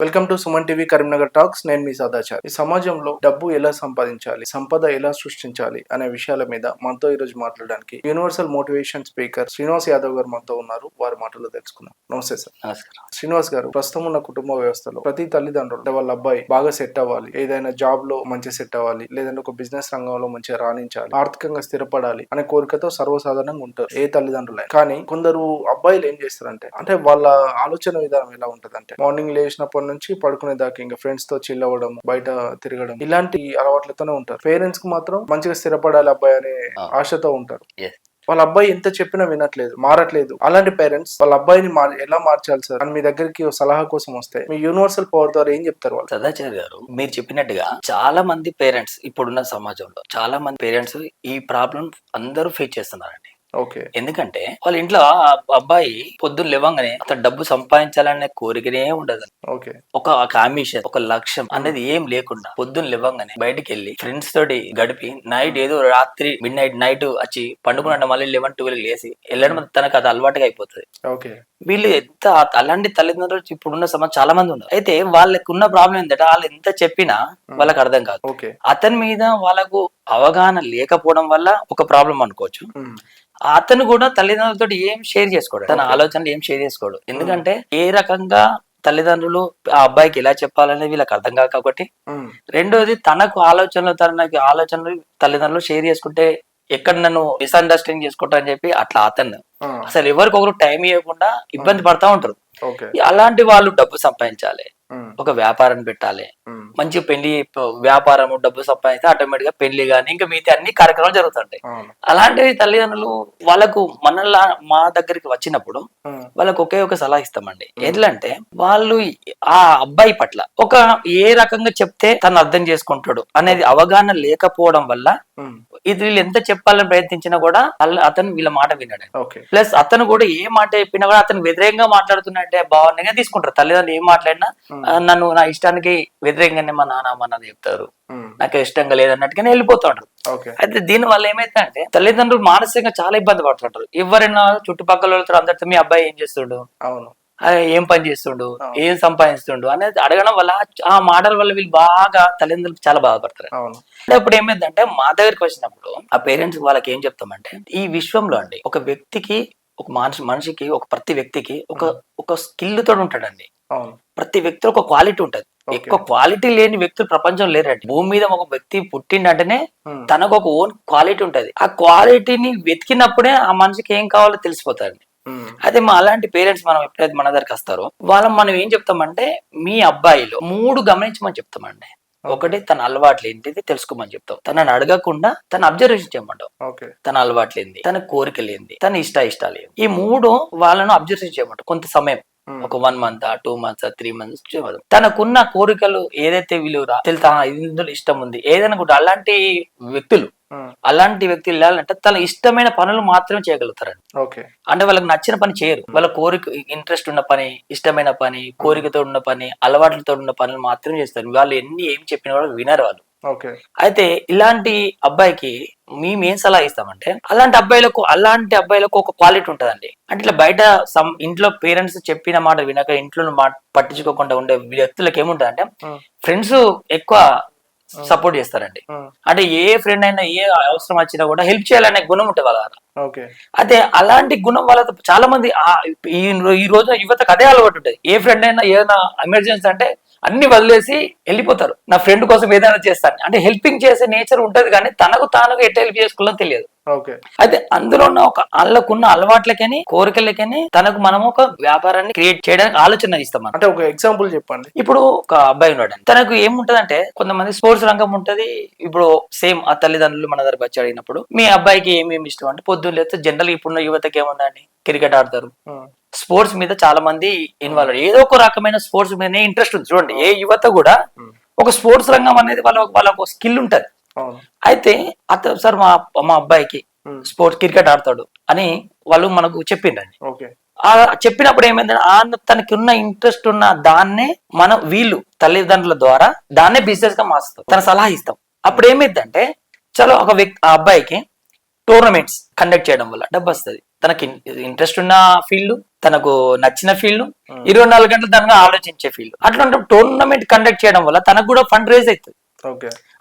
Welcome to Suman TV Karimnagar talks నేను మీ సదాచార్. ఈ సమాజంలో డబ్బు ఎలా సంపాదించాలి? సంపద ఎలా సృష్టించాలి? అనే విషయాల మీద మనతో ఈరోజు మాట్లాడడానికి universal motivation speaker Srinivas Yadav garu మనతో ఉన్నారు. వారి మాటల్లో తెలుసుకుందాం. నమస్తే సార్. నమస్కారం. శ్రీనివాస్ గారు ప్రస్తుతం ఉన్న కుటుంబ వ్యవస్థలో ప్రతి తల్లిదండ్రులు అంటే వాళ్ళ అబ్బాయి బాగా సెట్ అవ్వాలి. ఏదైనా జాబ్లో మంచి సెట్ అవ్వాలి. లేదంటే ఒక బిజినెస్ రంగంలో మంచిగా రాణించాలి. ఆర్థికంగా స్థిరపడాలి అనే కోరికతో సర్వసాధారణంగా ఉంటారు ఏ తల్లిదండ్రులే కానీ కొందరు అబ్బాయిలు ఏం చేస్తారంటే అంటే వాళ్ళ ఆలోచన విధానం ఎలా ఉంటదంటే మార్నింగ్ లేచినప్పటి నుంచి పడుకునే దాకా ఇంకా ఫ్రెండ్స్తో చిల్ అవ్వడం బయట తిరగడం ఇలాంటి అలవాట్లతోనే ఉంటారు. పేరెంట్స్కు మాత్రం మంచిగా స్థిరపడాలి అబ్బాయి అనే. ఆశతో ఉంటారు. వాళ్ళ అబ్బాయి ఎంత చెప్పినా వినట్లేదు మారట్లేదు. అలాంటి పేరెంట్స్ వాళ్ళ అబ్బాయిని ఎలా మార్చాలి సార్? అని మీ దగ్గరికి సలహా కోసం వస్తే మీ యూనివర్సల్ పవర్ ద్వారా ఏం చెప్తారు వాళ్ళు? సదాచారి గారు మీరు చెప్పినట్టుగా చాలా మంది పేరెంట్స్ ఇప్పుడున్న సమాజంలో చాలా మంది పేరెంట్స్ ఈ ప్రాబ్లం అందరూ ఫేస్ చేస్తున్నారండి. ఓకే. ఎందుకంటే వాళ్ళ ఇంట్లో ఆ అబ్బాయి పొద్దున్న లేవంగానే అతను డబ్బు సంపాదించాలనే కోరికనే ఉండదు. ఓకే. ఒక కాంబిషన్ ఒక లక్ష్యం అనేది ఏం లేకుండా పొద్దున్న లేవంగానే బయటికి వెళ్ళి ఫ్రెండ్స్ తోటి గడిపి నైట్ ఏదో రాత్రి మిడ్ నైట్ నైట్ వచ్చి పండుకున్న మళ్ళీ లెవెన్ ట్వెల్వ్ లేసి వెళ్ళడం తనకు అది అలవాటుగా అయిపోతుంది. ఓకే. వీళ్ళు ఎంత అలాంటి తల్లిదండ్రులు ఇప్పుడున్న సమాజం చాలా మంది ఉన్నారు. అయితే వాళ్ళకు ఉన్న ప్రాబ్లం ఏంటంటే వాళ్ళు ఎంత చెప్పినా వాళ్ళకి అర్థం కాదు. అతని మీద వాళ్ళకు అవగాహన లేకపోవడం వల్ల ఒక ప్రాబ్లం అనుకోవచ్చు. ఉమ్, అతను కూడా తల్లిదండ్రులతో ఏం షేర్ చేసుకోడు. తన. ఆలోచనలు ఏం షేర్ చేసుకోడు. ఎందుకంటే ఏ రకంగా తల్లిదండ్రులు ఆ అబ్బాయికి ఎలా చెప్పాలనేది వీళ్ళకి అర్థం కాక ఒకటి ఉమ్, రెండోది తనకు ఆలోచనలు తనకి ఆలోచనలు తల్లిదండ్రులు షేర్ చేసుకుంటే ఎక్కడ నన్ను మిస్అండర్స్టాండింగ్ చేసుకుంటా అని చెప్పి అట్లా అతను ఆ, అసలు ఎవరికొకరు టైం ఇవ్వకుండా ఇబ్బంది పడతా ఉంటారు. అలాంటి వాళ్ళు డబ్బు సంపాదించాలి. ఒక వ్యాపారం పెట్టాలి. మంచి పెళ్ళి వ్యాపారము డబ్బు సంపాదిస్తే ఆటోమేటిక్గా పెళ్ళి కానీ ఇంకా మిగతా అన్ని కార్యక్రమాలు జరుగుతుంటాయి. అలాంటివి తల్లిదండ్రులు వాళ్ళకు మనలా మా దగ్గరికి వచ్చినప్పుడు వాళ్ళకు ఒకే ఒక సలహా ఇస్తామండి. ఎట్లంటే వాళ్ళు ఆ అబ్బాయి పట్ల ఒక ఏ రకంగా చెప్తే తను అర్థం చేసుకుంటాడు అనేది అవగాహన లేకపోవడం వల్ల ఇది వీళ్ళు ఎంత చెప్పాలని ప్రయత్నించినా కూడా అతను వీళ్ళ మాట ఓకే. ప్లస్ అతను కూడా ఏ మాట చెప్పినా కూడా అతను వ్యతిరేకంగా మాట్లాడుతున్నట్టే భావనగా తీసుకుంటారు. తల్లిదండ్రులు ఏం మాట్లాడినా నన్ను నా ఇష్టానికి వ్యతిరేకంగానే మా నాన్న మా నాన్న చెప్తారు. నాకు ఇష్టంగా లేదన్నట్టుగానే వెళ్ళిపోతుంటారు. ఓకే. అయితే దీని వల్ల ఏమైతే అంటే తల్లిదండ్రులు మానసికంగా చాలా ఇబ్బంది పడుతుంటారు. ఎవరైనా చుట్టుపక్కల వాళ్ళతో అందరితో మీ అబ్బాయి ఏం చేస్తుండు? అవును. ఏం పని చేస్తుండు. ఏం సంపాదిస్తుండు? అనేది అడగడం వల్ల ఆ మాటల వల్ల వీళ్ళు బాగా తల్లిదండ్రులు చాలా బాధపడతారు. అప్పుడు ఏమైందంటే మా దగ్గరికి వచ్చినప్పుడు ఆ పేరెంట్స్ వాళ్ళకి ఏం చెప్తామంటే ఈ విశ్వంలో అండి ఒక వ్యక్తికి ఒక మనిషి మనిషికి ఒక ప్రతి వ్యక్తికి ఒక ఒక స్కిల్ తోడు ఉంటాడండి. ప్రతి వ్యక్తిలో ఒక క్వాలిటీ ఉంటది. ఎక్కువ క్వాలిటీ లేని వ్యక్తులు ప్రపంచం లేరండి. భూమి మీద ఒక వ్యక్తి పుట్టిండంటేనే తనకు ఒక ఓన్ క్వాలిటీ ఉంటది. ఆ క్వాలిటీని వెతికినప్పుడే ఆ మనిషికి ఏం కావాలో తెలిసిపోతుంది ఉమ్, అదే మా అలాంటి పేరెంట్స్ మనం ఎప్పుడైతే మన దగ్గరికి వస్తారో వాళ్ళం మనం ఏం చెప్తామంటే మీ అబ్బాయిలో మూడు గమనించమని చెప్తామండి. ఒకటి తన అలవాట్లు ఏంటిది తెలుసుకోమని చెప్తాం. తనని అడగకుండా తన అబ్జర్వేషన్ చేయమంటాం. ఓకే. తన అలవాట్లు ఏంది తన కోరికలు ఏంది తన ఇష్ట ఇష్టాలు ఏంది ఈ మూడు వాళ్ళను అబ్జర్వేషన్ చేయమంటాం కొంత సమయం. ఒక one month two months three months తనకున్న కోరికలు ఏదైతే వీళ్ళు రా- తెలుసా ఇందులో ఇష్టం ఉంది. ఏదైనా కూడా అలాంటి వ్యక్తులు ఉమ్, అలాంటి వ్యక్తులు వెళ్ళాలంటే తన ఇష్టమైన పనులు మాత్రమే చేయగలుగుతారండి. ఓకే అంటే వాళ్ళకి నచ్చిన పని చేయరు. వాళ్ళ కోరిక ఇంట్రెస్ట్ ఉన్న పని ఇష్టమైన పని కోరికతో ఉన్న పని అలవాట్లతో ఉన్న పనులు మాత్రమే చేస్తారు. వాళ్ళు ఎన్ని ఏం చెప్పినా కూడా వినరు వాళ్ళు. అయితే ఇలాంటి అబ్బాయికి మేము ఏం సలహా ఇస్తామంటే అలాంటి అబ్బాయిలకు అలాంటి అబ్బాయిలకు ఒక క్వాలిటీ ఉంటదండి. అంటే ఇట్లా బయట సమ్ ఇంట్లో పేరెంట్స్ చెప్పిన మాట వినక ఇంట్లో మాట పట్టించుకోకుండా ఉండే వ్యక్తులకు ఏముంటదంటే ఫ్రెండ్స్ ఎక్కువ సపోర్ట్ చేస్తారండి. అంటే ఏ ఫ్రెండ్ అయినా ఏ అవసరం వచ్చినా కూడా హెల్ప్ చేయాలనే గుణం ఉంటుంది వాళ్ళ అదే అలాంటి గుణం వాళ్ళతో చాలా మంది ఈ రోజు యువతకు అదే అలవాటు ఉంటుంది. ఏ ఫ్రెండ్ అయినా ఏదైనా ఎమర్జెన్సీ అంటే అన్ని వదిలేసి వెళ్ళిపోతారు. నా ఫ్రెండ్ కోసం ఏదైనా చేస్తాను. అంటే హెల్పింగ్ చేసే నేచర్ ఉంటది కానీ తనకు తానుగా ఎట్లా హెల్ప్ చేసుకోవాలో తెలియదు. అయితే అందులో ఉన్న ఒక వాళ్ళకున్న అలవాట్లకని కోరికలకని తనకు మనం ఒక వ్యాపారాన్ని క్రియేట్ చేయడానికి ఆలోచన ఇస్తాం అంటే ఒక ఎగ్జాంపుల్ చెప్పండి. ఇప్పుడు ఒక అబ్బాయి ఉన్నాడు తనకు ఏముంటదంటే కొంతమంది స్పోర్ట్స్ రంగం ఉంటది. ఇప్పుడు సేమ్ ఆ తల్లిదండ్రులు మన దగ్గరకు వచ్చి అడిగినప్పుడు మీ అబ్బాయికి ఏమేమి ఇష్టం? అంటే పొద్దున్న లేస్తే జనరల్ ఇప్పుడున్న యువతకి ఏముందండి? క్రికెట్ ఆడతారు. స్పోర్ట్స్ మీద చాలా మంది ఇన్వాల్వ్ ఏదో ఒక రకమైన స్పోర్ట్స్ మీదనే ఇంట్రెస్ట్ ఉంది. చూడండి ఏ యువత కూడా ఒక స్పోర్ట్స్ రంగం అనేది వాళ్ళ వాళ్ళ ఒక స్కిల్ ఉంటది. అయితే అతను సార్ మా మా అబ్బాయికి స్పోర్ట్స్ క్రికెట్ ఆడతాడు అని వాళ్ళు మనకు ఆ చెప్పినప్పుడు ఏమైందంటే ఆ తనకి ఉన్న ఇంట్రెస్ట్ ఉన్న దాన్నే మనం వీళ్ళు తల్లిదండ్రుల ద్వారా దాన్నే బిజినెస్గా మారుస్తాం. తన సలహా ఇస్తాం. అప్పుడు ఏమైందంటే చలో ఒక వ్యక్తి ఆ అబ్బాయికి టోర్నమెంట్స్ కండక్ట్ చేయడం వల్ల డబ్బు వస్తుంది. తనకి ఇంట్రెస్ట్ ఉన్న ఫీల్డ్ తనకు నచ్చిన ఫీల్డ్ Hmm. ఇరవై నాలుగు గంటలు దానిగా ఆలోచించే ఫీల్డ్ అట్లాంటి టోర్నమెంట్ కండక్ట్ చేయడం వల్ల తనకు కూడా ఫండ్ రేజ్ అవుతుంది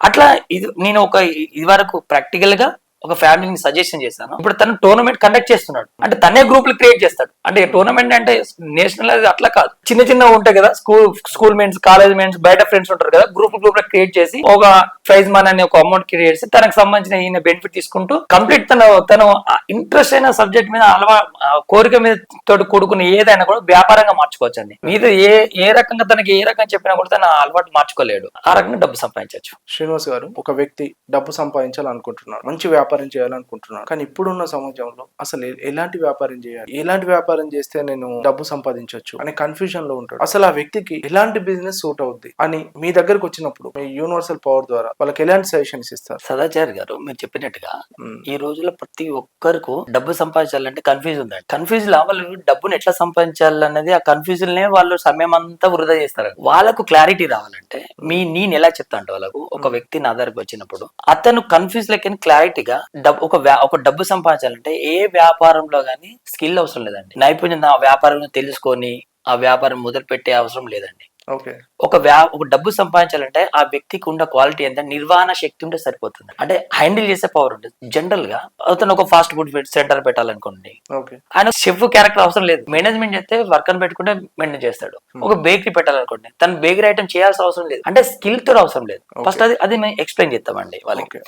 అట్లా ఇది నేను ఒక ఇది వరకు ప్రాక్టికల్గా ఒక ఫ్యామిలీని సజెషన్ చేశాను. ఇప్పుడు తను టోర్నమెంట్ కండక్ట్ చేస్తున్నాడు. అంటే తనే గ్రూపులు క్రియేట్ చేస్తాడు. అంటే టోర్నమెంట్ అంటే నేషనల్ అది అట్లా కాదు. చిన్న చిన్న ఉంటాయి కదా స్కూల్ స్కూల్ మెంట్స్ కాలేజ్ మెంట్స్ బయట ఫ్రెండ్స్ ఉంటారు కదా గ్రూప్ గ్రూప్ క్రియేట్ చేసి ఒక ప్రైజ్ మన అనే ఒక అమౌంట్ క్రియేట్ చేసి తనకు సంబంధించిన ఈయన బెనిఫిట్ తీసుకుంటూ కంప్లీట్ తన తను ఇంట్రెస్ట్ అయిన సబ్జెక్ట్ మీద అలవా కోరిక మీద తోటి కూడుకున్న ఏదైనా కూడా వ్యాపారంగా మార్చుకోవచ్చు అండి మీద ఏ ఏ రకంగా తనకి ఏ రకంగా చెప్పినా కూడా తన అలవాటు మార్చుకోలేడు. ఆ రకంగా డబ్బు సంపాదించవచ్చు. శ్రీనివాస్ గారు ఒక వ్యక్తి డబ్బు సంపాదించాలనుకుంటున్నాడు మంచి వ్యాపారం చేయాలనుకుంటున్నాడు కానీ ఇప్పుడున్న సమాజంలో అసలు ఎలాంటి వ్యాపారం చేయాలి? ఎలాంటి వ్యాపారం చేస్తే నేను డబ్బు సంపాదించవచ్చు అనే కన్ఫ్యూజన్లో ఉంటాడు. అసలు ఆ వ్యక్తికి ఎలాంటి బిజినెస్ సూట్ అవుద్ది? అని మీ దగ్గరకు వచ్చినప్పుడు మీ యూనివర్సల్ పవర్ ద్వారా వాళ్ళకి ఎలాంటి సజెషన్స్ ఇస్తారు? సదాచారి గారు మీరు చెప్పినట్టుగా. ఈ రోజుల్లో ప్రతి ఒక్కరికి డబ్బు సంపాదించాలంటే కన్ఫ్యూజ్ ఉందండి కన్ఫ్యూజ్ లా వాళ్ళు డబ్బును ఎట్లా సంపాదించాలన్నది ఆ కన్ఫ్యూజన్ నే వాళ్ళు సమయం అంతా వృధా చేస్తారు. వాళ్ళకు క్లారిటీ రావాలంటే మీ నేను ఎలా చెప్తా అంటే వాళ్ళకు ఒక వ్యక్తి నా దగ్గరకు వచ్చినప్పుడు అతను కన్ఫ్యూజ్ లెక్కని క్లారిటీగా డబ్బు ఒక ఒక డబ్బు సంపాదించాలంటే ఏ వ్యాపారంలో కానీ స్కిల్ అవసరం లేదండి. నైపుణ్యం ఆ వ్యాపారంలో తెలుసుకొని ఆ వ్యాపారం మొదలు పెట్టే అవసరం లేదండి. ఒక వ్యా ఒక డబ్బు సంపాదించాలంటే ఆ వ్యక్తికి ఉన్న క్వాలిటీ ఎంత నిర్వహణ శక్తి ఉంటే సరిపోతుంది. అంటే హ్యాండిల్ చేసే పవర్ ఉంటుంది. జనరల్గా అతను ఒక ఫాస్ట్ ఫుడ్ సెంటర్ పెట్టాలనుకోండి. ఆయన షెఫ్ క్యారెక్టర్ అవసరం లేదు. మేనేజ్మెంట్ చేస్తే వర్కర్ పెట్టుకుంటే మెయింటైన్ చేస్తాడు. ఒక బేకరీ పెట్టాలనుకోండి తను బేకరీ ఐటమ్ చేయాల్సిన అవసరం లేదు. అంటే స్కిల్తో అవసరం లేదు. ఫస్ట్ అది అది మేము ఎక్స్ప్లెయిన్ చేస్తామండి వాళ్ళకి.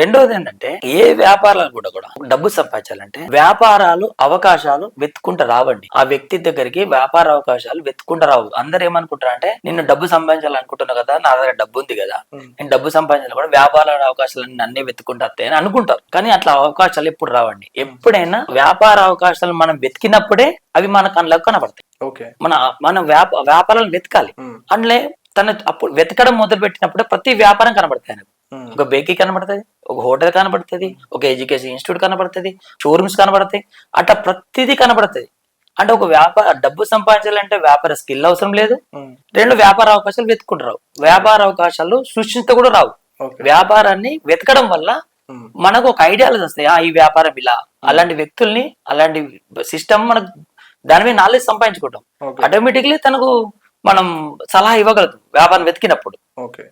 రెండోది ఏంటంటే ఏ వ్యాపారాలు కూడా కూడా డబ్బు సంపాదించాలంటే వ్యాపారాలు అవకాశాలు వెతుకుంటూ రావండి. ఆ వ్యక్తి దగ్గరికి వ్యాపార అవకాశాలు వెతుకుంటూ రావు అందరు ఏమనుకుంటారు అంటే నిన్ను డబ్బు సంపాదించాలనుకుంటున్నావు కదా నా దగ్గర డబ్బు ఉంది కదా. నేను డబ్బు సంపాదించాలి కూడా వ్యాపార అవకాశాలు అన్ని వెతుకుంటూ అని అనుకుంటారు. కానీ అట్లా అవకాశాలు ఎప్పుడు రావండి. ఎప్పుడైనా వ్యాపార అవకాశాలు మనం వెతికినప్పుడే అవి మన కళ్ళకు కనబడతాయి. ఓకే. మన మన వ్యాప వ్యాపారాలు వెతకాలి. అందులో తన అప్పుడు వెతకడం మొదలు పెట్టినప్పుడే ప్రతి వ్యాపారం కనబడతాయి. ఒక బేకరీ కనబడుతుంది ఒక హోటల్ కనబడుతుంది ఒక ఎడ్యుకేషన్ ఇన్స్టిట్యూట్ కనబడుతుంది షోరూమ్స్ కనబడతాయి. అట్లా ప్రతిదీ కనబడుతుంది. అంటే ఒక వ్యాపార డబ్బు సంపాదించాలంటే వ్యాపార స్కిల్ అవసరం లేదు. రెండు వ్యాపార అవకాశాలు వెతుకుంటారు వ్యాపార అవకాశాలు సృష్టించ కూడా రావు. వ్యాపారాన్ని వెతకడం వల్ల. మనకు ఒక ఐడియాలు వస్తాయి. ఆ ఈ వ్యాపారం ఇలా. అలాంటి వ్యక్తుల్ని అలాంటి సిస్టమ్ మనకు దాని మీద నాలెడ్జ్ సంపాదించుకుంటాం. ఆటోమేటిక్లీ తనకు మనం సలహా ఇవ్వగలుగుతాం వ్యాపారం వెతికినప్పుడు. ఓకే.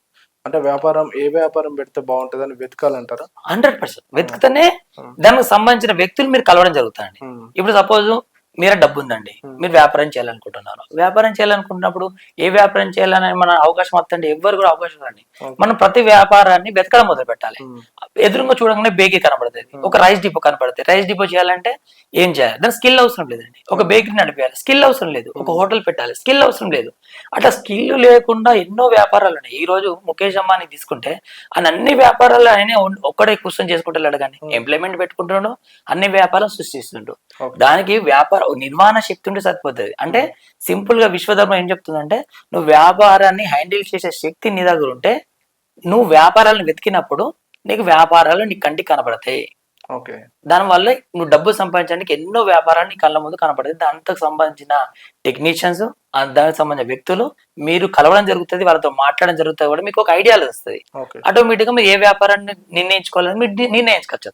అంటే వ్యాపారం ఏ వ్యాపారం పెడితే బాగుంటుందని వెతకాలంటారా? Hundred percent. వెతికితేనే. దానికి సంబంధించిన వ్యక్తులు మీరు కలవడం జరుగుతుందండి. ఇప్పుడు సపోజ్ మీరే డబ్బు ఉందండి. మీరు వ్యాపారం చేయాలనుకుంటున్నారు. వ్యాపారం చేయాలనుకుంటున్నప్పుడు ఏ వ్యాపారం చేయాలని మన అవకాశం వస్తుంది ఎవరు కూడా అవకాశం రండి. మనం ప్రతి వ్యాపారాన్ని వెతకడం మొదలు పెట్టాలి. ఎదురుగా చూడగానే బేకరీ కనబడుతుంది. ఒక రైస్ డిపో కనబడుతుంది. రైస్ డిపో చేయాలంటే ఏం చేయాలి? దాని స్కిల్ అవసరం లేదండి. ఒక బేకరీ నడిపేయాలి. స్కిల్ అవసరం లేదు. ఒక హోటల్ పెట్టాలి. స్కిల్ అవసరం లేదు. అట్లా స్కిల్ లేకుండా ఎన్నో వ్యాపారాలు ఉన్నాయి. ఈ రోజు ముఖేష్ అంబానీ తీసుకుంటే ఆయన అన్ని వ్యాపారాలు ఆయన ఒక్కడే కూర్చొని చేసుకుంటాడు కానీ ఎంప్లాయ్మెంట్ పెట్టుకుంటున్నాడు అన్ని వ్యాపారం సృష్టిస్తుండు. Okay. దానికి వ్యాపార నిర్మాణ శక్తి ఉంటే సరిపోతుంది. అంటే సింపుల్గా విశ్వధర్మం ఏం చెప్తుందంటే నువ్వు వ్యాపారాన్ని హ్యాండిల్ చేసే శక్తి నీ దగ్గర ఉంటే నువ్వు వ్యాపారాలను వెతికినప్పుడు నీకు వ్యాపారాలు నీ కంటికి కనబడతాయి దానివల్ల నువ్వు డబ్బు సంపాదించడానికి ఎన్నో వ్యాపారాలు నీ కళ్ళ ముందు కనపడతాయి దాంతో సంబంధించిన టెక్నీషియన్స్ దానికి సంబంధించిన వ్యక్తులు మీరు కలవడం జరుగుతుంది వాళ్ళతో మాట్లాడడం జరుగుతుంది కూడా మీకు ఒక ఐడియాలు వస్తుంది. ఓకే. ఆటోమేటిక్గా మీరు ఏ వ్యాపారాన్ని నిర్ణయించుకోవాలని మీరు నిర్ణయించుకోవచ్చు.